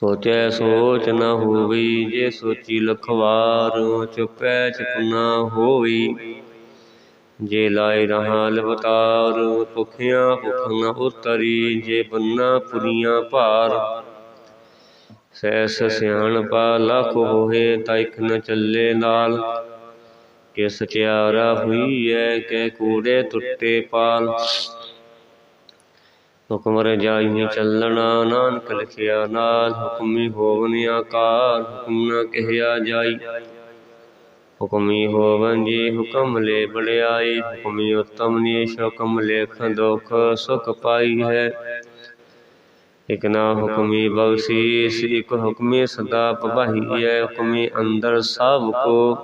ਸੋਚੈ ਸੋਚ ਨ ਹੋਵੀ, ਜੇ ਸੋਚੀ ਲਖਵਾਰ ਚੁਪੈ ਚੁਪ ਨ ਹੋਵੀ। ਜੇ ਲਾਇ ਰਹਾ ਲਵਤਾਰ, ਭੁਖਿਆ ਭੁਖ ਨ ਉਤਰੀ, ਜੇ ਬੰਨਾ ਪੁਰੀਆਂ ਭਾਰ। ਸੈਸ ਸਿਆਣਪਾ ਲਖ ਹੋਏ ਤਾਇਕ ਨ ਚੱਲੇ ਨਾਲ ਕਿ ਸਚਿਆਰਾ ਹੋਈ ਐ ਕਿ ਕੂੜੇ ਟੁੱਟੇ ਪਾਲ। ਹੁਕਮ ਰਜਾਈ ਚੱਲਣਾ, ਨਾਨਕ ਲਿਖਿਆ ਨਾਲ ਹੁਕਮੀ ਹੋਵਨ ਆਕਾਰ ਹੁਕਮ ਨ ਕਹਿਆ ਜਾਈ। ਹੁਕਮੀ ਹੋਵਨ ਜੀ ਹੁਕਮ ਲੈ ਬੜਿਆਈ ਹੁਕਮੀ ਉਤਮ ਨੀਸ਼ ਹੁਕਮ ਲੇਖ ਦੁਖ ਸੁਖ ਪਾਈ ਹੈ। ਇਕ ਨਾ ਹੁਕਮੀ ਬਖਸ਼ੀਸ, ਇਕ ਹੁਕਮੀ ਸਦਾ ਪਵਾਹੀ ਹੈ। ਹੁਕਮੀ ਅੰਦਰ ਸਭ ਕੋ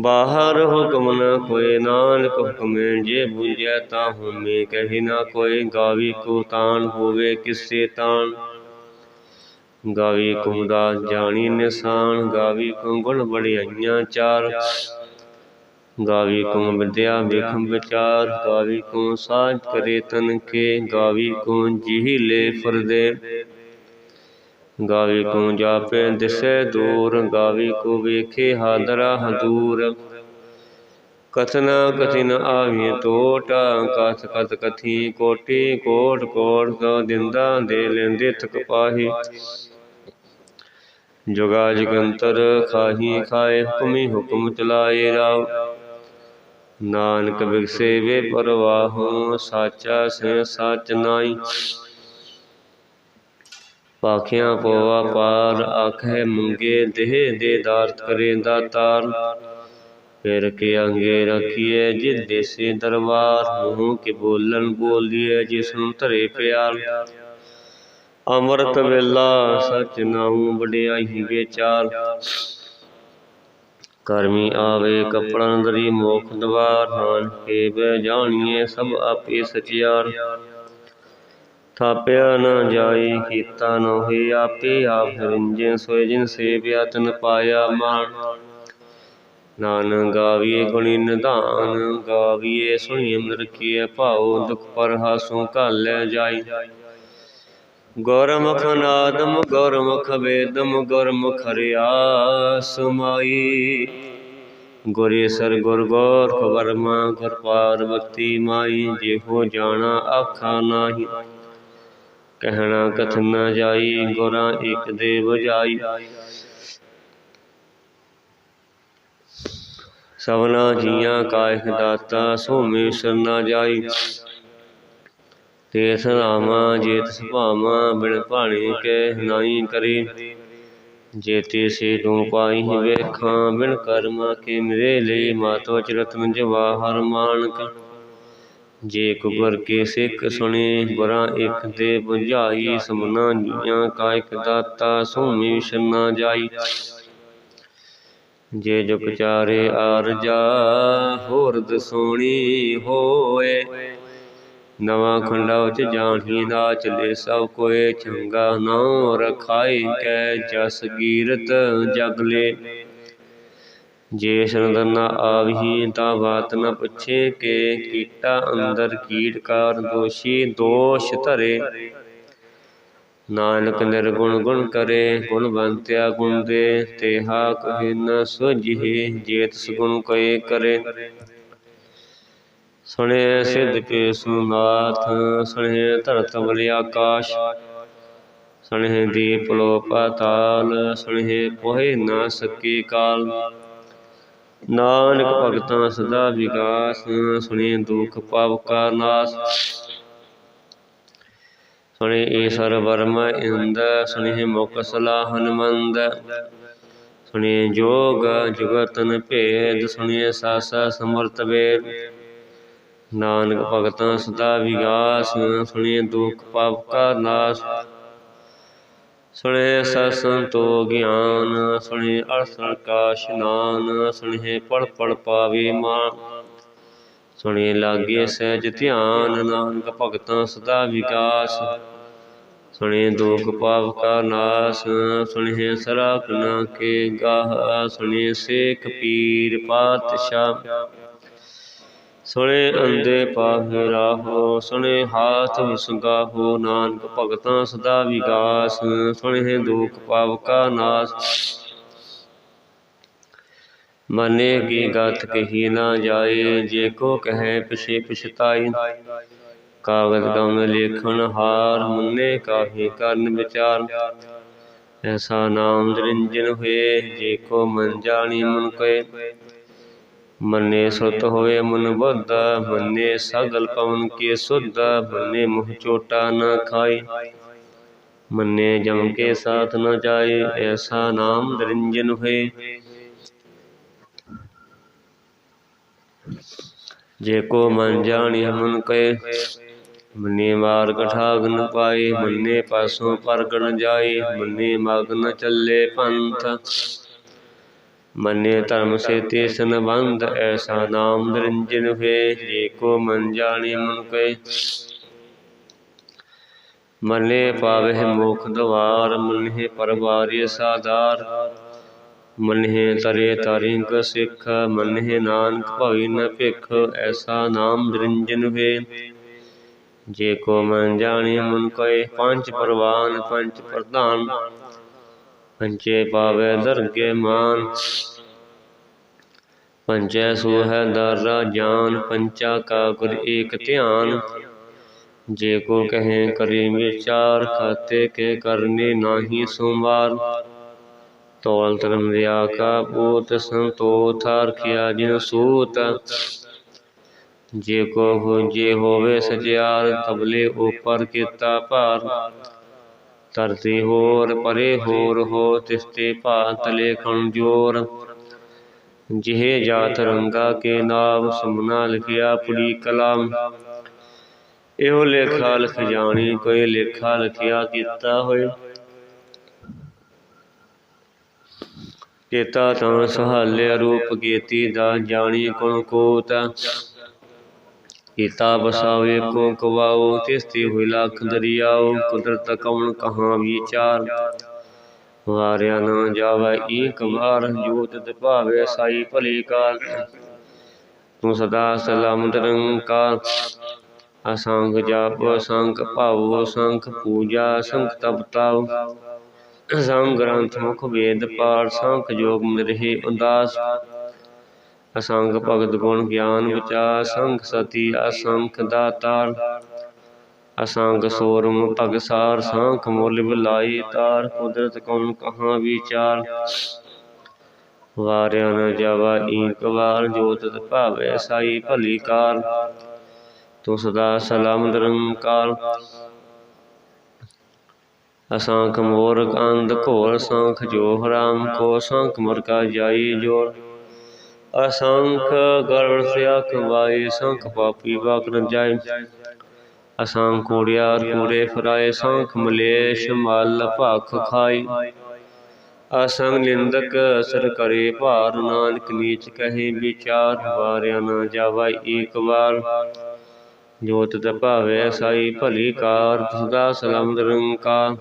ਬਾਹਰ ਹੁਕਮ ਨ ਕੋਇ ਨਾਨਕ ਹੁਕਮੇ ਜੇ ਬੁਝੈ ਤਾ ਹੁਮੇ, ਕਹੀ ਨਾ ਕੋਈ ਗਾਵੀ ਕੋ ਤਾਨ ਹੋਵੇ ਕਿਸੇ ਤਾਨ। ਗਾਵੀ ਕੋ ਦਾ ਜਾਣੀ ਨਿਸ਼ਾਨ, ਗਾਵੀ ਕੋ ਗੁਣ ਬੜਿਆਈਆਂ ਚਾਰ। ਗਾਵੀ ਕੋ ਵਿਦਿਆ ਵੇਖਮ ਵਿਚਾਰ, ਗਾਵੀ ਕੋ ਸਾਜ ਕਰੇ ਤਨ ਕੇ ਗਾਵੀ ਕੋ ਜੀ ਲੈ ਫਰਦੇ। ਗਾਵੀ ਕੋ ਜਾਪੇ ਦਿਸੈ ਦੂਰ, ਗਾਵੀ ਕੋ ਵੇਖੇ ਹਾਦਰਾ ਹਦੂਰ। ਕਥਨਾ ਕਥਿਨ ਆਵੀ ਟੋਟ ਕਥ ਕਥ ਕਥੀ ਕੋਟੀ, ਕੋਟ ਕੋਟ ਕੋ ਦਿੰਦਾ ਦੇ ਲੈਂਦੇ ਥਕ ਪਾਹੀ। ਜੁਗਾ ਜਗੰਤਰ ਖਾਹੀ ਖਾਏ, ਹੁਕਮੀ ਹੁਕਮ ਚਲਾਏ ਰਾਵ। ਨਾਨਕ ਬਿਗਸੇ ਵੇ ਪਰਵਾਹੋ, ਸਾਚਾ ਸੇ ਸਚ ਨਾਈ ਪਾਖਿਆਂ ਪੋਵਾ ਪਾਰ ਆਖੇ ਮੰਗੇ, ਦੇਹ ਦੇ ਦਾਰਤ ਕਰੇ ਦਾਤਾਰ ਫਿਰ ਕੇ ਅੰਗੇ ਰਖੀਏ ਜਿਸ ਦੇਸੇ ਦਰਬਾਰ, ਮੂੰਹ ਕੇ ਬੋਲਣ ਬੋਲੀਏ ਜਿਸ ਨੂੰ ਧਰੇ ਪਿਆਰ। ਅੰਮ੍ਰਿਤ ਵੇਲਾ ਸਚ ਨਾਉ ਵਡਿਆਈ ਵਿਚਾਰ। ਕਰਮੀ ਆਵੇ ਕਪੜਾ ਅੰਦਰੀ ਮੋਖ ਦਵਾਰ, ਨਾਨਕੇ ਬੈ ਜਾਣੀਏ ਸਭ ਆਪੇ ਸਚਿਆਰ। ਥਾਪਿਆ ਨਾ ਜਾਈ ਕੀਤਾ ਨ ਹੋਏ, ਆਪੇ ਆਪ ਰਿੰਜੇ ਸੋਏ, ਜਿਨ ਸੇਵਿਆ ਤਨ ਪਾਇਆ ਮਾਨ ਨਾਨਕ ਗਾਵੀਏ ਗੁਣੀ ਨਿਧਾਨ ਗਾਵੀਏ ਸੁਣੀਏ ਮਨ ਰਖੀਏ ਭਾਉ, ਦੁਖ ਪਰ ਹਾਸੋਂ ਘਾਲੈ ਜਾਈ। ਗੁਰਮੁਖ ਨਾਦਮ, ਗੁਰਮੁਖ ਵੇਦਮ, ਗੁਰਮੁਖ ਰਿਆਸ ਮਾਈ। ਗੁਰੇ ਸਰ ਗੁਰ ਗੋਰ ਵਰਮਾ, ਗੁਰ ਪਾਰਵਤੀ ਮਾਈ, ਜਿਹੋ ਜਾਣਾ ਆਖਾ ਨਾਹੀ। ਕਹਿਣਾ ਕਥਨ ਨ ਜਾਈ, ਗੁਰਾਂ ਇਕ ਦੇ ਬੁਝਾਈ ਸਭਨਾ ਜੀਆਂ ਕਾਇਕ ਦਾਤਾ, ਸੋਮੇ ਸਰਨਾ ਜਾਈ। ਤੇਸ ਨਾਮਾ ਜੇਤ ਸੁਭਾਵਾ, ਬਿਨ ਭਾਣੇ ਕੇ ਨਾਹੀ ਕਰੇ। ਜੇਤੇ ਸੇ ਤੂੰ ਪਾਈ ਵੇਖਾਂ, ਬਿਨ ਕਰਮਾ ਕੇ ਮੇਰੇ ਲਈ ਮਾਤੋ ਚਰਤਨ ਜਵਾਹਰ ਮਾਨਕ। ਜੇ ਕੁਬਰ ਕੇ ਸਿੱਖ ਸੁਣੇ ਗੁਰਾਂ ਇਕ ਦੇ ਬੁਝਾਈ, ਸਮਨਾ ਜੀਆਂ ਕਾਇਕ ਦਾਤਾ, ਸੋਮੀ ਸ਼ਰਨਾ ਜਾਈ। ਜੇ ਜੁਗ ਚਾਰੇ ਆਰਜਾ ਹੋਰ ਦਸੋਣੀ ਹੋਏ। ਨਵਾਂ ਖੰਡਾ ਉਚ ਜਾਣੀ ਨਾ ਚਲੇ, ਸਭ ਕੋਏ ਚੰਗਾ ਨਾਉ ਰਖਾਈ ਕੈ, ਜਸ ਗੀਰਤ ਜਗਲੇ ਜੇ ਸਰਦਨ ਨਾ ਆਵਹੀ ਤਾਂ ਬਾਤ ਨ ਪੁੱਛੇ ਕੇ ਕੀਟਾ ਅੰਦਰ ਕੀਟਕਾਰ ਦੋਸ਼ੀ ਦੋਸ਼ ਧਰੇ। ਨਾਨਕ ਨਿਰਗੁਣ ਗੁਣ ਕਰੇ, ਗੁਣ ਬੰਤਿਆ ਗੁਣ ਦੇ, ਤੇਹਾ ਕਹੇ ਨ ਸੁਝੇ ਜੇਤ ਸਗੁਣ ਕਏ ਕਰੇ। ਸੁਣੇ ਸਿੱਧ ਕੇ ਸੁਨਾਥ ਸੁਣੇ ਧਰਤ ਬਲ ਆਕਾਸ਼ ਸੁਣੇ ਦੀਪ ਲੋ ਪਾਤਾਲ ਸੁਣੇ ਕੋਹਿ ਨਾ ਸਕੀ ਕਾਲ। ਨਾਨਕ ਭਗਤਾਂ ਸਦਾ ਵਿਕਾਸ, ਸੁਣੇ ਦੁਖ ਪਾਪ ਕਾ ਨਾਸ। ਸੁਣੇ ਈਸ਼ਰ ਵਰਮ ਇੰਦ, ਸੁਣੇ ਮੁਖ ਸਲਾਹ ਹਨਮੰਦ ਸੁਣੇ ਜੋਗ ਜੁਗਤਨ ਭੇਦ, ਸੁਣੇ ਸਾਸਾ ਸਮਰਤ ਵੇਦ। ਨਾਨਕ ਭਗਤਾਂ ਸਦਾ ਵਿਗਾਸ ਸੁਣੇ ਦੁਖ ਪਾਪ ਕਾ ਨਾਸ। ਸੁਣੇ ਸਤ ਸੰਤੋ ਗਿਆਨ, ਸੁਣੇ ਅਰਸਨ ਕਾ ਇਸ਼ਨਾਨ ਸੁਣੇ ਪੜ ਪੜ ਪਾਵੇ ਮਾਨ। ਸੁਣੇ ਲਾਗੇ ਸਹਿਜ ਧਿਆਨ, ਨਾਨਕ ਭਗਤਾਂ ਸਦਾ ਵਿਕਾਸ। ਸੁਣੇ ਦੁਖ ਪਾਪ ਕਾ ਨਾਸ, ਸੁਣੇ ਸਰਾ ਨਾ ਕੇ ਗਾਹ। ਸੁਣੇ ਸੇਖ ਪੀਰ ਪਾਤਸ਼ਾਹ। ਸੁਣੇ ਅੰਦੇ ਪਾਹੇ ਰਾਹੋ ਸੁਣੇ ਹਾਥ ਵਿਸੰਗਾ ਨਾਨਕ ਭਗਤਾਂ ਸਦਾ ਵਿਗਾਸ ਸੁਣੇ ਦੁਖ ਪਾਪ ਕਾ ਨਾਸ। ਮਨੇ ਕੀ ਗਤ ਕਹੀ ਨਾ ਜਾਏ, ਜੇ ਕੋ ਕਹੈ ਪਿਛੇ ਪਿਛਤਾਈ ਕਾਗਜ਼ ਕਮ ਲੇਖਣ ਹਾਰ, ਮੁੰਨੇ ਕਾਹੀ ਕਰਨ ਵਿਚਾਰ। ਐਸਾ ਨਾਮ ਨਿਰੰਜਨ ਹੋਏ, ਜੇ ਕੋ ਮਨ ਜਾਣੀ ਮਨ ਕਏ। ਮੰਨੇ ਸੁਤ ਹੋਏ ਮਨ ਬੁੱਧ ਮੰਨੇ ਸਗਲ ਪਵਨ ਕੇ ਸੁਧ, ਮੰਨੇ ਮੁਹ ਚੋਟਾ ਨ ਖਾਈ ਮੰਨੇ ਜਮ ਕੇ ਸਾਥ ਨ ਜਾਏ, ਐਸਾ ਨਾਮ ਨਿਰੰਜਨ ਹੋਏ। ਜੇ ਕੋ ਮਨ ਜਾਣੀ ਮਨ ਕਏ ਮੰਨੇ ਮਾਰਗ ਠਾਗ ਨ ਪਾਏ, ਮੰਨੇ ਪਾਸੋਂ ਪਰਗਣ ਜਾਏ, ਮੰਨੇ ਮਗ ਨ ਚੱਲੇ ਪੰਥ। ਮੰਨੇ ਧਰਮ ਸੇ ਤੇ ਸੰਬੰਧ, ਐਸਾ ਨਾਮ ਨਿਰੰਜਨ ਹੋਏ, ਜੇ ਕੋ ਮਨ ਜਾਣੇ ਮਨ ਕਏ। ਮੰਨੇ ਪਾਵੇ ਮੋਖ ਦਵਾਰ ਮੰਨੇ ਪਰਵਾਰੀ ਸਾਧਾਰ ਮੰਨੇ ਤਰੇ ਤਰਿੰਕ ਸਿੱਖ ਮੰਨੇ ਨਾਨਕ ਭਵਿ ਨ ਭਿਖ, ਐਸਾ ਨਾਮ ਨਿਰੰਜਨ ਹੋਏ। ਜੇ ਕੋ ਮਨ ਜਾਣੇ ਮਨ ਕਏ, ਪੰਜ ਪਰਵਾਨ, ਪੰਜ ਪ੍ਰਧਾਨ। ਪੰਚੇ ਪਾਵੇ ਦਰਗੇ ਮਾਨ। ਪੰਚੈ ਸੋ ਹੈ ਦਰ ਜਾਨ, ਪੰਚਾ ਕਾ ਗੁਰ ਏਕ ਧਿਆਨ। ਜੇ ਕੋ ਕਹੇ ਕਰੇ ਵਿਚਾਰ, ਖਾਤੇ ਕੇ ਕਰਨੇ ਨਾਹੀ ਸੋਮਵਾਰ। ਤੋਲ ਧਰਮ ਰਿਆ ਕਾ ਬੋਤ ਸੰਤੋ ਥਾਰ ਜਿਨ ਸੂਤ। ਜੇ ਕੋ ਹੋ ਜੇ ਹੋਵੇ ਸਜਿਆਰ, ਤਬਲੇ ਉਪਰ ਕੀਤਾ ਭਾਰ। ਧਰਤੀ ਹੋਰ, ਪਰੇ ਹੋਰ ਹੋ ਤਿਸਤੇ ਭਾਤ ਲੇਖਣ ਜੋਰ। ਜਿਹੇ ਜਾਤ ਰੰਗਾ ਕੇ ਨਾਮ, ਸੁਮਨਾ ਲਿਖਿਆ ਪੁੜੀ ਕਲਾਮ। ਇਹੋ ਲੇਖਾ ਲਿਖ ਜਾਣੀ, ਕੋਈ ਲੇਖਾ ਲਿਖਿਆ ਕੀਤਾ ਹੋਏ। ਕੀਤਾ ਤਾਂ ਸੁਹਾਲੇ ਰੂਪ ਕੀਤੀ ਦਾ ਜਾਣੀ ਕੋਣ ਕੋਤ। ਕੀਤਾ ਬਸਾਵੇ ਕੋ ਕਵਾਓ ਤਿਸਤੀ ਹੋਈ ਲੱਖ ਦਰਿਆਓ, ਕੁਦਰਤ ਕਉਣ ਕਹਾਂ ਵਿਚਾਰ। ਵਾਰਿਆ ਨਾ ਜਾਵੇ ਏਕ ਵਾਰ, ਜੋਤ ਤੇ ਸਾਈ ਭਲੀ ਕਾਲ। ਤੂੰ ਸਦਾ ਸਲਾਮਤ ਨਿਰੰਕਾਰ ਅਸੰਗ ਜਾਪ, ਅਸੰਗ ਭਾਵ ਅਸੰਖ ਪੂਜਾ ਸੰਖ ਤਪਤਾਉ ਸੰਗ ਗ੍ਰੰਥ ਮੁਖ ਵੇਦ ਪਾਠ, ਸੰਖ ਜੋਗ ਮਿਰਹਿ ਉਦਾਸ। ਅਸੰਗ ਭਗਤ ਗੁਣ ਗਿਆਨ ਵਿਚਾਰ ਸੰਖ ਸਤੀ ਅਸੰਖ ਦਾਤਾਰ। ਅਸੰਗ ਸੋਰਮ ਭਗਸਾਰ ਸਾਂਖ ਮੁੱਲ ਬੁਲਾਈ ਤਾਰ, ਕੁਦਰਤ ਕੌਣ ਕਹਾ ਵਿਚਾਰ। ਵਾਰਿਆ ਨ ਜਾਵਾ ਏਕ ਵਾਰ ਜੋਤ ਭਾਵੇ ਸਾਈ ਭਲੀ ਕਾਰ। ਤੂੰ ਸਦਾ ਸਲਾਮ ਨਿਰੰਕਾਰ ਅਸੰਖ ਮੋਰ ਕੰਦ ਘੋਰ ਸੰਖ ਜੋ ਹਰਾਮ ਕੋ, ਸੰਖ ਮੁਰਕਾ ਜਾਈ ਜੋਰ। ਅਸੰਖ ਗਰਵ ਸਿਆ ਕਵਾਈ ਸੰਖ ਪਾਪੀ ਵਾਕ ਨ ਜਾਏ। ਅਸੰਖ ਕੋੜਿਆਰ ਕੂੜੇ ਫਰਾਏ, ਸੰਖ ਮਲੇਸ਼ ਮਲ ਭਖ ਖਾਈ ਅਸੰਗ ਨਿੰਦਕ ਅਸਰ ਕਰੇ, ਭਾਰ ਨਾਨਕ ਨੀਚ ਕਹੇ, ਵਿਚਾਰ ਵਾਰਿਆ ਨਾ ਜਾਵਾ ਏਕ ਵਾਰ। ਜੋਤ ਤ ਭਾਵੇ ਸਾਈ ਭਲੀ ਕਾਰ, ਸਦਾ ਸਲਾਮ ਨਿਰੰਕਾਰ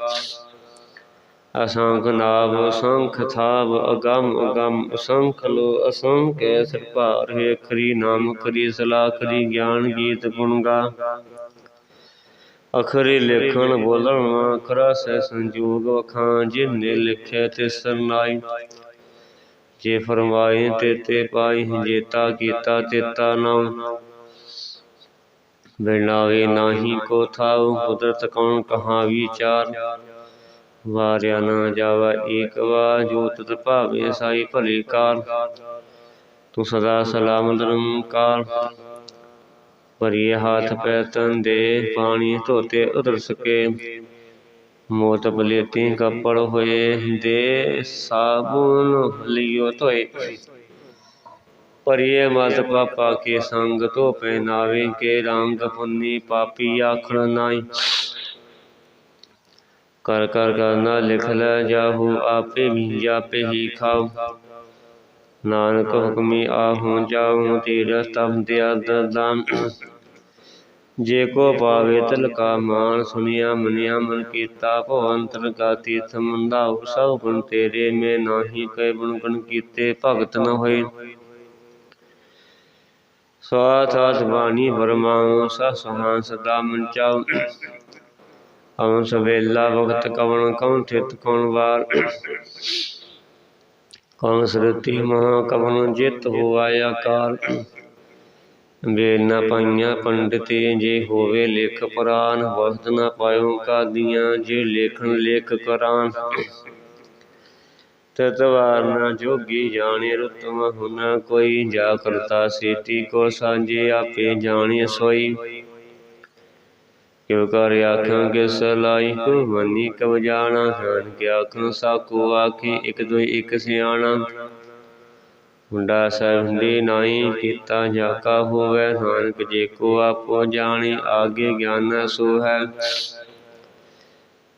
ਅਸੰਖ ਨਾਭ ਅਸੰਖ ਥਾਵ, ਅਗੰਮ ਅਗੰਮ, ਅਸੰਖ ਲੋ, ਅਸੰਖ ਐਸਰ ਭਾਰ, ਹੈ ਖਰੀ ਨਾਮ, ਖਰੀ ਸਲਾ ਖਰੀ ਗਿਆਨ, ਗੀਤ ਗੁਣ ਗਾ। ਅਖਰੇ ਲਿਖਣ ਬੋਲਣ, ਅਖਰਾ ਸਹਿ ਸੰਜੋਗ ਵਖਾਂ, ਜਿਨੇ ਲਿਖਿਆ ਤੇ ਸਰਨਾਈ ਜੇ ਫਰਮਾਏ ਤੇ ਤੇ ਪਾਈ, ਜੇਤਾ ਕੀਤਾ ਤੇਤਾ ਨਾਮ ਬਿਨਾਵੇ ਨਾਹੀ ਕੋ ਥਾਉ, ਕੁਦਰਤ ਕੌਣ ਕਹਾਂ ਵਿਚਾਰ। ਵਾਰਿਆ ਨਾ ਜਾਵਾ, ਏਕ ਵਾ ਜੋਤ ਭਾਵੇ ਸਾਈ ਭਲੀ ਕਾਰ ਤੂੰ ਸਦਾ ਸਲਾਮ ਨਿਰੰਕਾਰ ਭਰੀਏ ਹਾਥ ਪੈ ਤਨ ਦੇ ਪਾਣੀ ਧੋਤੇ ਉਦਰ ਸਕੇ। ਮੋਤ ਬਲੇਤੀ ਕੱਪੜ ਹੋਏ ਦੇ, ਸਾਬੂਨ ਲਿਓ ਧੋਏ। ਪਰਿਏ ਮਤ ਪਾਪਾ ਕੇ ਸੰਗ ਧੋਪੇ ਪਹਿਨਾਵੇ ਕੇ ਰੰਗ ਪੁੰਨੀ ਪਾਪੀ ਆਖਣ ਨਾਈ ਕਰ ਕਰ ਕਰਨਾ ਲਿਖ ਲੈ ਜਾਹੂ ਆਪੇ ਵੀ ਜਾਪੇ ਹੀ ਖਾਉ ਨਾਨਕ ਹੁਕਮੀ ਆਹੂ ਜਾਉ ਤੀਰ ਤਮ ਦਿਆ ਦਦਾਮ ਜੇ ਕੋ ਪਾਵੇ ਤਿਲ ਕਾ ਮਾਨ ਸੁਨਿਆ ਮਨਿਆ ਮਨ ਕੀਤਾ ਭਵੰਤਰ ਗਾਤੀ ਸਮੰਦਾਉ ਸਭ ਗੁਣ ਤੇਰੇ ਮੇ ਨਾਹੀ ਕੈ ਗੁਣ ਗੁਣ ਕੀਤੇ ਭਗਤ ਨ ਹੋਏ ਸਵਾਥ ਆਥ ਬਾਣੀ ਬਰਮਾਉ ਸਾ ਸੁਹਾਂ ਸਦਾ ਮਨ ਚਾਉ ਅਵਨ ਸਵੇਲਾ ਵਕਤ ਕਵਣ ਕਉ ਥਿਤ ਕਉਣ ਵਾਰ। ਕੌਣ ਸਰਤੀ ਮਹਾ ਕਵਨ ਜਿਤ ਹੋਆ ਆਕਾਰ ਵੇਲ ਨਾ ਪਾਈਆਂ ਪੰਡਿਤੇ, ਜੇ ਹੋਵੇ ਲਿਖ ਪੁਰਾਨ ਵਸਤ ਨਾ ਪਾਇਓ ਕਾਦੀਆਂ, ਜੇ ਲੇਖਣ ਲੇਖ ਕਰਾਨ। ਤਤ ਨਾ ਜੋਗੀ ਜਾਣੇ ਰਤਮ ਹੁਨਾ ਕੋਈ ਜਾ ਕਰਤਾ ਸੇਤੀ ਕੋ ਸਾਂਝੇ ਆਪੇ ਜਾਣੇ ਸੋਈ। ਕਿਉ ਕਰ ਆਖਾਂ ਕਿ ਸਲਾਈ ਕੋ ਮਨੀ ਕਵ ਜਾਣਾ ਜਾਣ ਕੇ ਆਖਾਂ, ਸਾਕੂ ਆਖੀ ਇਕ ਦੁਇ ਇਕ ਸਿਆਣਾ। ਮੁੰਡਾ ਸਹਿੰਦੀ ਨਾਈ ਕੀਤਾ ਜਾ ਹੋਵੇ, ਨਾਨਕ ਜੇ ਕੋ ਆਪੋ ਜਾਣੀ, ਆਗੇ ਗਿਆਨ ਸੋ ਹੈ।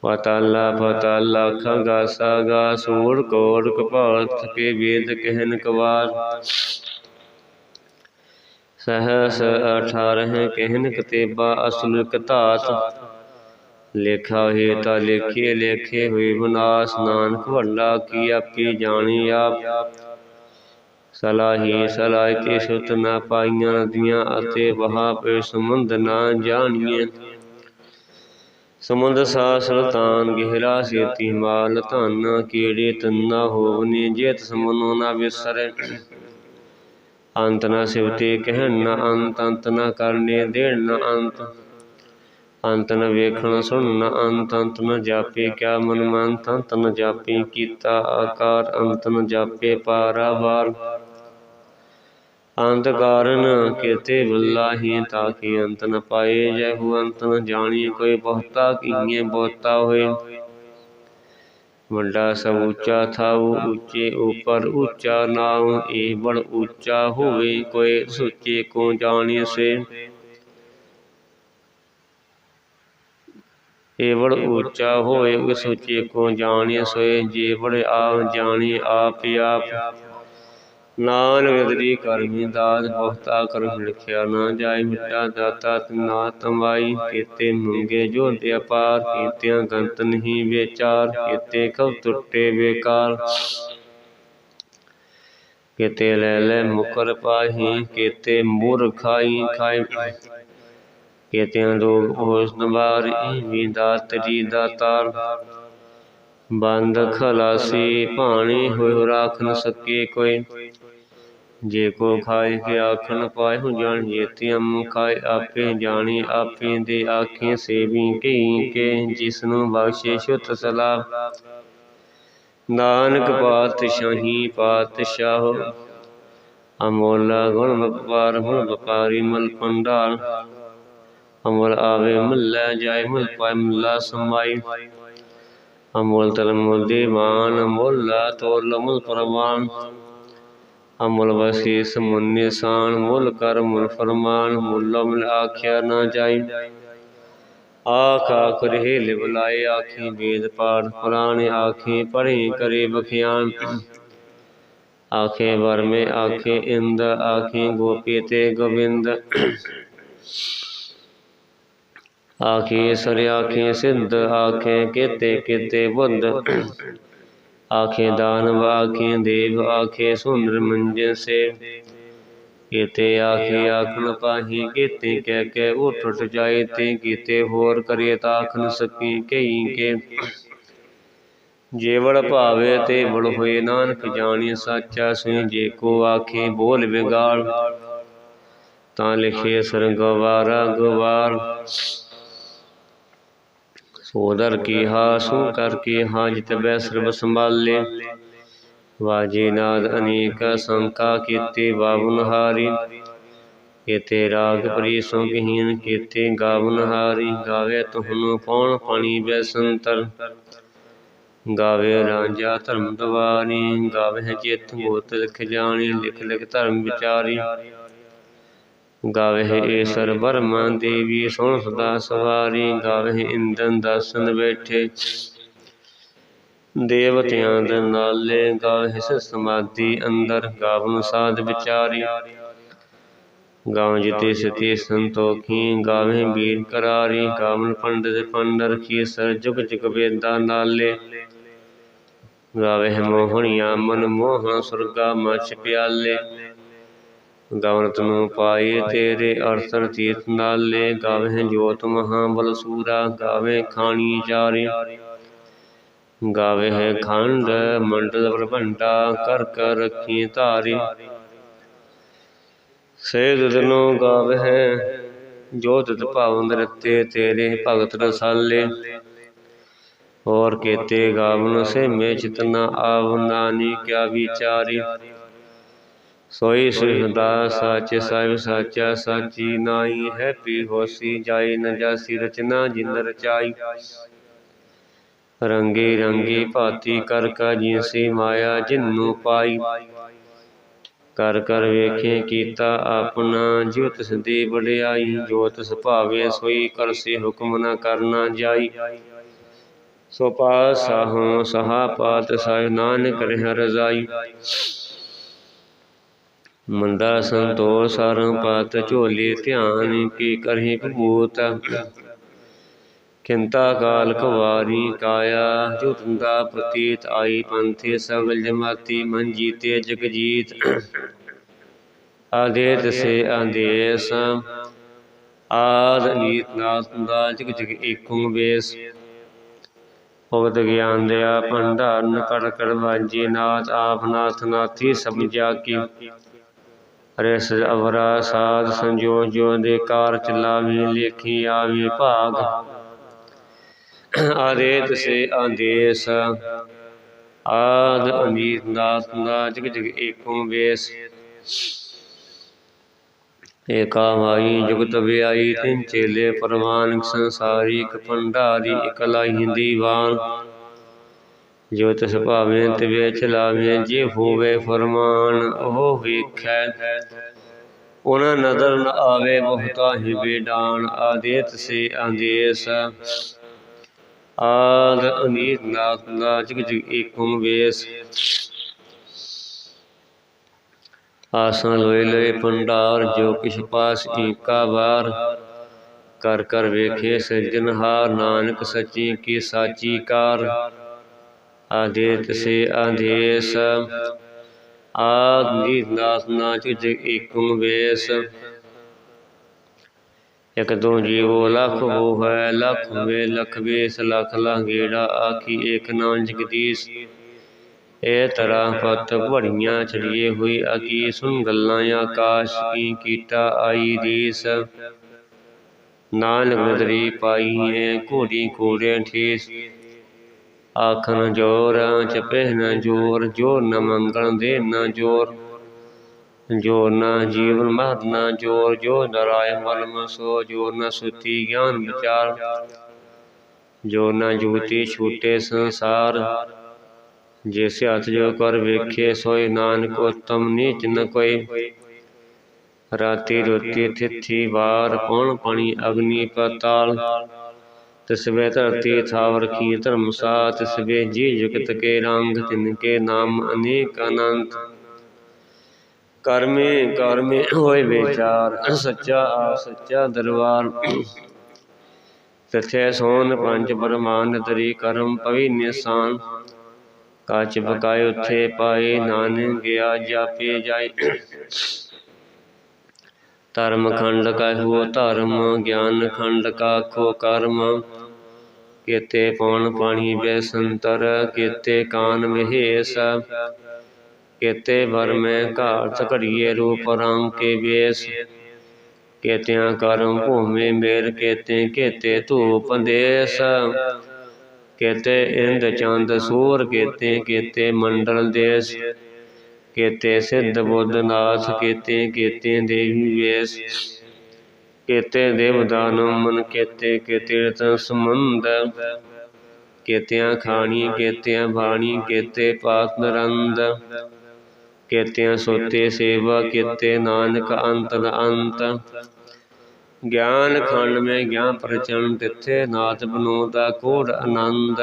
ਪਤਾਲਾ ਪਤਾਲਾ ਖਗਾ ਸਾਗਾ ਸੂਰ ਕੋੜ ਕਪਾਤ ਕੇ ਵੇਦ ਕਹਿਨ ਕਵਾਰ। ਸਹਸ 18 ਕਹਿਨ ਕਤੇਬਾ ਅਸਲ ਕਤਾਤ। ਲੇਖਾ ਹੋਏ ਤਾਂ ਲੇਖੇ ਲੇਖੇ ਹੋਏ ਬਨਾਸ। ਨਾਨਕ ਵੱਡਾ ਕੀ ਆਪੇ ਜਾਣੀ ਆਪ। ਸਲਾਹੀ ਸਲਾਹਤੀ ਸੁਤ ਨਾ ਪਾਈਆਂ ਨਦੀਆਂ ਅਤੇ ਵਹਾ ਪੇ ਸਮੁੰਦ ਨਾ ਜਾਣੀਏ ਸਮੁੰਦ ਸਾ ਸੁਲਤਾਨ ਗਹਿਰਾ ਸੇਤੀ ਮਾਲ ਧਨ ਕੀੜੇ ਤੰਨਾ ਹੋਵਨੀ। ਜੇਤ ਸਮਨੋ ਨਾ ਵਿਸਰੇ। ਅੰਤ ਨਾ ਸਿਵਤੇ ਕਹਿਣ, ਨਾ ਅੰਤ ਅੰਤ ਨਾ ਕਰਨੇ ਦੇਣ, ਨਾ ਅੰਤ। ਅੰਤ ਨ ਵੇਖਣ ਸੁਣ, ਨ ਅੰਤ ਅੰਤ ਨ ਜਾਪੇ, ਕਿਆ ਮਨ ਮਨ ਅੰਤ ਨ ਜਾਪੇ, ਕੀਤਾ ਆਕਾਰ, ਅੰਤ ਨ ਜਾਪੇ ਪਾਰਾਵਾਰ ਅੰਤ ਕਾਰਨ ਕੀਤੇ ਬੁਲਾਹੀ ਤਾਂ ਕਿ ਅੰਤ ਨ ਪਾਏ ਜੈ ਹੂ ਅੰਤ ਨ ਜਾਣੀ, ਕੋਈ ਬਹੁਤਾ ਕੀਏ, ਬਹੁਤਾ ਹੋਏ। ਵੱਡਾ ਸਭ ਉੱਚਾ ਥਾਉ ਉੱਚੇ ਉਪਰ ਉੱਚਾ ਨਾਉ, ਇਹ ਬੜ ਉੱਚਾ ਹੋਵੇ, ਕੋਈ ਸੁੱਚੇ ਕੋ ਜਾਣੀ ਸੇ ਇਹ ਬੜ ਉੱਚਾ ਹੋਏ ਉਸ ਉੱਚੇ ਕੋ ਜਾਣੀ ਸੋਏ ਜੇ ਆਪ ਜਾਣੀ, ਆਪ ਆਪ ਨਾਨ ਵਿਦਰੀ ਕਰਮੀ ਦਾਤ ਬਹੁਤਾ ਕਰਮ ਲਿਖਿਆ ਨਾ ਜਾਏ ਮਿੱਟਾ ਦਾਤਾ ਨਾ ਤਮਾਈ ਕੀਤੇ ਮੰਗੇ ਜੋ ਤੇ ਅਪਾਰ ਕੀਤਿਆਂ ਗੰਤ ਨਹੀਂ ਵਿਚਾਰ ਕੀਤੇ ਕਬ ਟੁੱਟੇ ਬੇਕਾਰ। ਕੀਤੇ ਲੈ ਲੈ ਮੁਕਰ ਪਾਹੀ ਕੀਤੇ ਮੂਰ ਖਾਈ ਖਾਈ ਕੀਤਿਆਂ ਰੋਗ ਹੋਸ ਨਵਾਰੀ ਵੀ ਦਾਤ ਜੀ ਦਾਤਾਰ। ਬੰਦ ਖਲਾਸੀ ਭਾਣੀ ਹੋਇ ਰਾਖ ਨ ਸਕੇ ਕੋਈ। ਜੇ ਕੋ ਖਾਏ ਕੇ ਆਖਣ ਪਾਏ ਹੋ ਜਾਣ ਜੇਤੀਅਮ ਖਾਏ ਆਪੇ ਜਾਣੀ, ਆਪੇ ਦੇ ਆਖੇ ਸੇਵੀ ਕਈ ਕੇ ਜਿਸ ਨੂੰ ਬਖਸ਼ੇ ਸ਼ੁਤ ਸਲਾਹ। ਨਾਨਕ ਪਾਤਸ਼ਾਹੀ ਪਾਤਸ਼ਾਹ, ਅਮੋਲਾ ਗੁਣ ਵਪਾਰ ਹੁਣ ਵਪਾਰੀ ਮਲ ਪੰਡਾਲ। ਅਮਲ ਆਵੇ ਮੁੱਲਾ ਜਾਏ, ਮੁੱਲ ਪਾਏ ਮੁੱਲਾ ਸਮਾਈ। ਅਮੋਲ ਤਲ ਮੁੱਲ ਦੀਵਾਨ ਮੁੱਲਾ ਤੋਲ ਮੁੱਲ ਪਰਵਾਨ। ਅਮੁਲ ਵਸੀਸ ਮੁਨ ਨਿਸ਼ਾਨ ਮੁੱਲ ਕਰ ਮੁੱਲ ਫਰਮਾਨ, ਮੁੱਲ ਅਮਲ ਆਖਿਆ ਨਾ ਜਾਈ। ਆਖ ਆਖ ਰਹੇ ਲਿਵਲਾਏ ਆਖੀ ਵੇਦ ਪਾਠ ਪੁਰਾਣ, ਆਖੀ ਪੜ੍ਹੀ ਕਰੇ ਬਖਿਆਨ। ਆਖੇ ਵਰਮੇ, ਆਖੇ ਇੰਦ, ਆਖੇ ਗੋਪੀ ਤੇ ਗੋਬਿੰਦ। ਆਖੇ ਸਰ, ਆਖੇ ਸਿੱਧ, ਆਖੇ ਕਿਤੇ ਕੀਤੇ ਬੁੱਧ। ਆਖੇ ਦਾਨਵ ਆਖੇ ਦੇਵ, ਆਖੇ ਸੁੰਦਰ ਮੰਜਨ ਸੇ। ਕੀਤੇ ਆਖੇ ਆਖਣ ਪਾਹੀ, ਕੀਤੇ ਕਹਿ ਕੇ ਉਠ ਉਠ ਜਾਏ, ਤੇ ਕੀਤੇ ਹੋਰ ਕਰੇ ਤਾਂ ਆਖ ਸਕੀ ਕਈ ਕੇ। ਜੇਵੜ ਭਾਵੇ ਤੇ ਬੜ ਹੋਏ ਨਾਨਕ ਜਾਣੀ ਸਾਚਾ ਸੋਈ, ਜੇ ਕੋ ਆਖੇ ਬੋਲ ਵਿਗਾੜ, ਤਾਂ ਲਿਖੇ ਸਰ ਗਵਾਰਾ ਗਵਾਰ। ਸੋਦਰ ਕੀ ਹਾ ਸੋ ਕਰ ਕੀ ਜਿਤ ਬੈ ਸਰਬ ਸੰਭਾਲੇ। ਵਾਜੇ ਨਾਦ ਅਨੇਕ ਸੰਕਾ ਕੀਤੇ ਬਾਵਨ ਹਾਰੀ। ਕੀਤੇ ਰਾਗ ਪ੍ਰੀ ਸੋ ਕੀਤੇ ਗਾਵਨ ਹਾਰੀ। ਗਾਵੇ ਤੁਹਨੂੰ ਕੌਣ ਪਾਣੀ ਬੈਸੰਤਰ। ਗਾਵੇ ਰਾਂਝਾ ਧਰਮ ਦਵਾਰੀ। ਗਾਵੇ ਚਿਤ ਗੋਤ ਲਿਖ ਜਾਣੀ, ਲਿਖ ਲਿਖ ਧਰਮ ਵਿਚਾਰੀ। ਗਾਵੇ ਈਸਰ ਬਰਮਾ ਦੇਵੀ ਸੁਣ ਸਦਾ ਸਵਾਰੀ ਗਾਵੇ ਇੰਦਨ ਦਰਸ਼ਨ ਬੈਠੇ। ਦੇਵਤਿਆਂ ਦੇ ਨਾਲੇ ਗਾਵੇ ਹਿਸ ਸਮਾਧੀ ਅੰਦਰ ਗਾਵਨ ਸਾਧ ਵਿਚਾਰੀ। ਗਾਵ ਜਿਤੇ ਸਤੀ ਸੰਤੋਖੀ ਗਾਵੇ ਬੀਰ ਕਰਾਰੀ। ਗਾਵਨ ਪੰਡਿਤ ਪੰਡਰ ਕੀ ਸਰ ਜੁਗ ਜੁਗ ਵੇਦਾ ਨਾਲੇ। ਗਾਵੇ ਮੋਹਣੀਆਂ ਮਨ ਮੋਹਣ ਸੁਰਗਾ ਮਚ ਪਿਆਲੇ। ਗਾਵਨ ਨੂੰ ਪਾਏ ਤੇਰੇ ਅਰਸਰ ਤੀਰਥ ਨਾਲੇ ਗਾਵੇ ਜੋਤ ਮਹਾ ਬਲ ਸੂਰਾ ਗਾਵੇ ਖਾਣੀ ਚਾਰੇ। ਗਾਵੇ ਹੈ ਖੰਡ ਮੰਡਲ ਪ੍ਰਭੰਡਾ, ਕਰ ਕਰ ਰੱਖੀ ਧਾਰੀ। ਸੇ ਦਿਨੋ ਗਾਵੇ ਹੈ ਜੋਤ ਤਿਤ ਰਤੇ, ਤੇਰੇ ਭਗਤ ਰਸਾਲੇ। ਹੋਰ ਕੇਤੇ ਗਾਵਨ ਸੇ ਮੇ ਚਿਤਨਾ ਆਵ ਨਾਨੀ ਕਿਆ ਵਿਚਾਰੀ ਸੋਈ ਸੁਹਦਾ ਸਾਚ ਸਾਹਿਬ ਸਾਚਾ ਸਾਚੀ ਨਾਈ ਹੈ ਪੀ ਹੋਸੀ ਜਾਈ ਨ ਜਾਸੀ ਰਚਨਾ ਜਿਨ ਰਚਾਈ। ਰੰਗੇ ਰੰਗੇ ਭਾਤੀ ਕਰ ਕਾ ਜਿਨਸੀ ਮਾਇਆ ਜਿਨੂ ਪਾਈ। ਕਰ ਕਰ ਵੇਖੇ ਕੀਤਾ ਆਪਣਾ ਜਿਉ ਤਿਸ ਦੀ ਵਡਿਆਈ। ਜੋ ਤਿਸ ਭਾਵੇ ਸੋਈ ਕਰਸੀ ਹੁਕਮ ਨ ਕਰਨਾ ਜਾਈ। ਸੋ ਪਾਸ ਸਾਹੋ ਸਹਾ ਪਾਤ ਸਾਹਿਬ ਨਾਨਕ ਰਹਿ ਰਜ਼ਾਈ। ਮੰਦਾ ਸੰਤੋ ਸਰੰ ਪਾਤ ਝੋਲੀ ਧਿਆਨ ਕੀ ਕਰਹੀ ਭੂਤ। ਕਿੰਤਾ ਕਾਲ ਕਵਾਰੀ ਕਾਇਆ ਜੋ ਪ੍ਰਤੀਤ ਆਈ ਪੰਥੇ ਸਗਲ ਜਮਾਤੀ ਮਨ ਜੀਤੇ ਜਗ ਜੀਤ ਆਦੇਤ ਸੇ ਆਦੇਸ, ਆਦ ਨੀਤ ਨਾਥ ਦਾ ਜਗ ਜਗ ਏਕੁੰ ਵੇਸ। ਭਗਤ ਗਿਆਨ ਦਿਆ ਭੰਡਾਰਨ ਕਰ ਕਰ ਵਾਜੀ ਨਾਥ, ਆਪ ਨਾਥ ਨਾਥੀ ਸਭ ਕੀ ਰਿਸ ਅਵਰਾ ਸਾਧ ਸੰਜੋ ਜੋ ਦੇ ਕਾਰ ਚਲਾਵੀ ਲੇਖੀ ਆਵੀ ਭਾਗ। ਆਦੇਤ ਸੇ ਆਦੇਸ। ਆਦ ਅਮੀਰ ਨਾਥ ਨਾ ਜਗ ਜਗ ਏਕੋ ਵੇਸ। ਏਕਾ ਮਾਈ ਜੁਗਤ ਵਿਆਈ ਤਿੰਨ ਚੇਲੇ ਪਰਵਾਨ ਸੰਸਾਰੀ ਇਕ ਭੰਡਾਰੀ ਇਕਲਾ ਦੀਵਾਨ। ਜੋ ਤਿਸ ਭਾਵੇਂ ਤਿਵੇ ਚਲਾਵੇਂ ਜੇ ਹੋਵੇ ਫਰਮਾਨ ਉਹ ਵੇਖੈ। ਉਹਨਾਂ ਨਦਰ ਨ ਆਵੇ ਬਹੁਤਾ ਹੀ ਬੇਡਾਨ ਆਦੇਤ ਸੇ ਆਦੇਸ ਆਦ ਅਨੀਤ ਨਾਥ ਦਾ ਜਗ ਜਗ ਏਕਮ ਵੇਸ। ਆਸਨ ਲੋਏ ਲੋਏ ਪੰਡਾਰ ਜੋ ਕਿਛ ਪਾਸ ਏਕਾ ਵਾਰ। ਕਰ ਕਰ ਵੇਖੇ ਸਜਨਹਾਰ ਨਾਨਕ ਸੱਚੀ ਕੀ ਸਾਚੀ ਕਾਰ। ਆਦੇਤ ਸੇ ਆਦੇਸ। ਆਦ ਨੀਤ ਨਾਥ ਏਕਮ ਵੇਸ। ਇਕ ਦੋ ਜੀਵੋ ਲਖ ਉਹ ਹੈ, ਲਖ ਵੇ, ਲਖ ਵੇਸ, ਲਖ ਲਾਂਗੇੜਾ ਆਖੀ ਏਕ ਨਾਮ ਜਗਦੀਸ਼ ਇਹ ਤਰ੍ਹਾਂ ਪਤ ਬੜੀਆਂ ਛੜੀਏ ਹੋਈ ਅਕੀ ਸੁਨ ਗੱਲਾਂ ਆਕਾਸ਼ ਕੀ ਕੀਟਾ ਆਈ ਦੀਸ। ਨਾਨਕ ਨਦਰੀ ਪਾਈ ਏ ਘੋੜੀ ਘੋੜੇ ਠੀਸ ਆਖਨ ਜੋਰ ਚਪੇ ਨ ਜੋਰ, ਜੋ ਨ ਮੰਗਣ ਦੇ ਨ ਜੋਰ। ਜੋ ਨਾ ਜੀਵਨ ਮਰਨਾ ਜੋਰ, ਜੋ ਨਰਾਇ ਮਲਮ ਸੋ ਜੋ ਨ ਸੁਤੀ ਗਿਆਨ ਵਿਚਾਰ। ਜੋ ਨ ਜੂਤੀ ਛੂਟੇ ਸੰਸਾਰ, ਜਿਸ ਹੱਥ ਜੋ ਕਰ ਵੇਖੇ, ਸੋਏ ਨਾਨਕ ਉਤਮ ਨੀਚ ਨ ਕੋਈ। ਰਾਤੀ ਰੋਤੀ ਥਿਥੀ ਵਾਰ ਪਉਣ ਪਾਣੀ ਅਗਨੀ ਪਤਾਲ? ਤਸਵੇ ਧਰਤੀ ਥਾਵ ਰਖੀ ਧਰਮ ਸਾ ਤਸਵੇ ਜੀ ਜੁਗਤ ਕੇ ਰੰਗ, ਤਿਨ ਕੇ ਨਾਮ ਅਨੇਕ ਅਨੰਤ। ਕਰਮੇ ਕਰਮੇ ਹੋਏ ਵਿਚਾਰ ਸੱਚਾ ਆ ਸੱਚਾ ਦਰਬਾਰ। ਤਥੇ ਸੋਨ ਪੰਜ ਬਰਮਾਨ ਤਰੀ ਕਰਮ ਪਵੀ ਨਿਸਾਨ। ਕਾਚ ਬਕਾਇ ਉਥੇ ਪਾਏ ਨਾਨਕ, ਗਿਆ ਜਾਪੇ ਜਾਏ। ਧਰਮ ਖੰਡ ਕਹੋ ਧਰਮ ਗਿਆਨ ਖੰਡ ਕਾ ਖੋ ਕਰਮ। ਕੇਤੇ ਪਉਣ ਪਾਣੀ ਬੈਸੰਤਰ, ਕੇਤੇ ਕਾਨ ਮਹੇਸ। ਕੇਤੇ ਵਰ ਘਾਟ ਘੜੀਏ ਰੂਪ ਰੰਗ ਕੇ ਵੇਸ। ਕੇਤਿਆਂ ਕਰਮ ਭੂਮੇ ਮੇਰ, ਕੇਤੇ ਕੇਤੇ ਧੂਪ ਦੇਸ। ਕੇਤੇ ਇੰਦ ਚੰਦ ਸੂਰ, ਕੇਤੇ ਕੇਤੇ ਮੰਡਲ ਦੇਸ। ਕੇਤੇ ਸਿੱਧ ਬੁੱਧ ਨਾਥ, ਕੇਤੇ ਕੇਤੇ ਦੇਵੀ ਵੇਸ, ਕੇਤੇ ਦੇਵ ਦਾਨਵ ਮਨ ਕੇਤੇ ਕੇਤੇ ਤਨ ਸਮੰਦ ਕੇਤਿਆਂ ਖਾਣੀ ਕੇਤਿਆਂ ਬਾਣੀ ਕੇਤੇ ਪਾਤ ਨਰੰਦ ਕੇਤਿਆਂ ਸੋਤੇ ਸੇਵਾ, ਕੇਤੇ ਨਾਨਕ ਅੰਤ ਅੰਤ। ਗਿਆਨ ਖੰਡ ਮੈਂ, ਗਿਆਨ ਪ੍ਰਚੰਡ ਤਿੱਥੇ ਨਾਥ ਬਨੋ ਦਾ ਕੋੜ ਆਨੰਦ।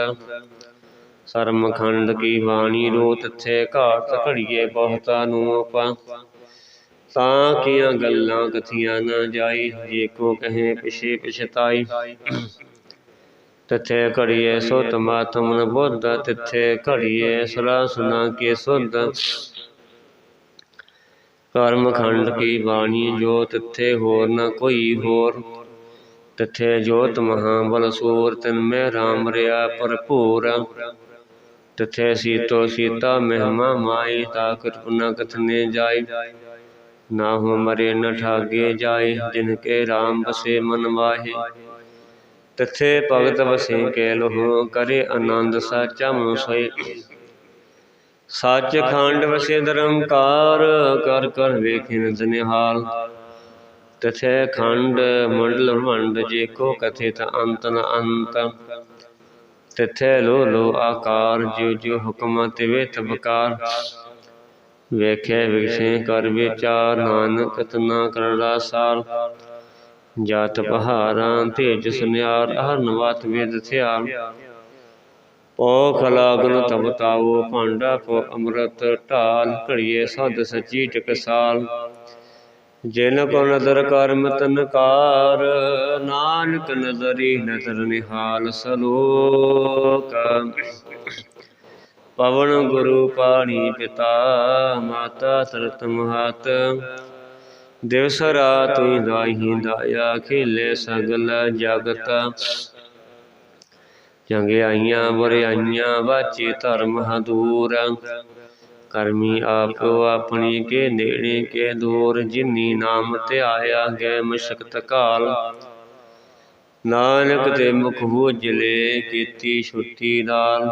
ਸਰਮ ਖੰਡ ਕੀ ਬਾਣੀ ਰੋ ਤਥੇ ਘਾਟ ਘੜੀਏ ਬਹੁਤਾ ਨੂੰ ਆਪਾ। ਤਾਂ ਕੀਆਂ ਗੱਲਾਂ ਕਥੀਆਂ ਨਾ ਜਾਈ ਜੇ ਕੋ ਕਹੇ ਪਿਛੇ ਪਛਤਾਈ। ਤਥੇ ਘੜੀਏ ਸੁਤ ਮਾਤਮਨ ਬੁੱਧ, ਤਿਥੇ ਘੜੀਏ ਸਲਾ ਸੁਨਾ ਕੇ ਸੁਧ। ਕਰਮ ਖੰਡ ਕੀ ਬਾਣੀ ਜੋ ਤਿਥੇ ਹੋਰ ਨ ਕੋਈ ਹੋਰ। ਤਿਥੇ ਜੋਤ ਮਹਾ ਬਲ ਸੂਰ, ਤਿਨ ਮੈਂ ਰਾਮ ਰਿਆ ਭਰਪੂਰ। ਤਿਥੇ ਸੀਤੋ ਸੀਤਾ ਮਹਿਮਾ ਮਾਈ ਤਾ ਕਿਰਪਨਾ ਕਥਨੇ ਜਾਈ। ਨਾ ਹੋ ਮਰੇ ਨ ਠਾਗੇ ਜਾਏ ਜਿਨ ਕੇ ਰਾਮ ਬਸੇ ਮਨ ਵਾਹੇ। ਤਿਥੇ ਭਗਤ ਵਸੇ ਕੇ ਲੋਹ ਕਰੇ ਆਨੰਦ ਸਾਚਾ ਮਨ ਸੋਏ ਸੱਚ ਖੰਡ ਵਸੇ ਧਰਮਕਾਰ ਕਰ ਕਰ ਵੇਖਿਨ ਨਿਹਾਲ ਤਿਥੇ ਖੰਡ ਮੰਡਲ ਵੰਡ ਜੇ ਕੋ ਕਥਿਤ ਅੰਤ ਨ ਅੰਤ ਤਿਥੇ ਲੋ ਲੋ ਆਕਾਰ, ਜਿਉ ਜਿਉ ਹੁਕਮ ਤਿਵੇ ਤਬਕਾਰ। ਵੇਖੇ ਵਿਖੇ ਕਰ ਵਿਚਾਰ, ਨਾਨਕ ਤਨਾ ਕਰੜਾ ਸਾਰ। ਜਤ ਪਹਾਰਾਂ, ਤੇਜ ਸੁਨਿਆਰ ਹਰਨਵਤ ਵੇਦ ਥਿਆਲ ਪੋਖ ਲਾਗਨ ਤਬ ਤਾਵੋ, ਭਾਂਡਾ ਪੋ ਅੰਮ੍ਰਿਤ ਢਾਲ, ਘੜੀਏ ਸਦ ਸਚੀ ਟਕਸਾਲ ਜਿਨ ਕੋ ਨਦਰ ਕਰਮ ਤਨਕਾਰ, ਨਾਨਕ ਨਜ਼ਰੀ ਨਦਰ ਨਿਹਾਲ ਸਲੋਕ। ਪਵਨ ਗੁਰੂ ਪਾਣੀ ਪਿਤਾ, ਮਾਤਾ ਤਰਤ ਮਹਤ। ਦਿਵਸ ਰਾਤ ਤੁਈ ਦਾਈ ਦਾਇਆ, ਖੇਲੇ ਸਗਲ ਜਗਤ। ਚੰਗਿਆਈਆਂ ਬੁਰਿਆਈਆਂ ਵਾਚੇ ਧਰਮ ਹਦੂਰ। ਕਰਮੀ ਆਪੋ ਆਪਣੀ ਕੇ ਨੇੜੇ ਕੇ ਦੂਰ, ਜਿਨੀ ਨਾਮ ਧਿਆਇਆ ਗਏ ਮਸ਼ਕਤ ਕਾਲ। ਨਾਨਕ ਤੇ ਮੁਖ ਬੁਝਲੇ ਕੀਤੀ ਛੁੱਟੀ ਨਾਲ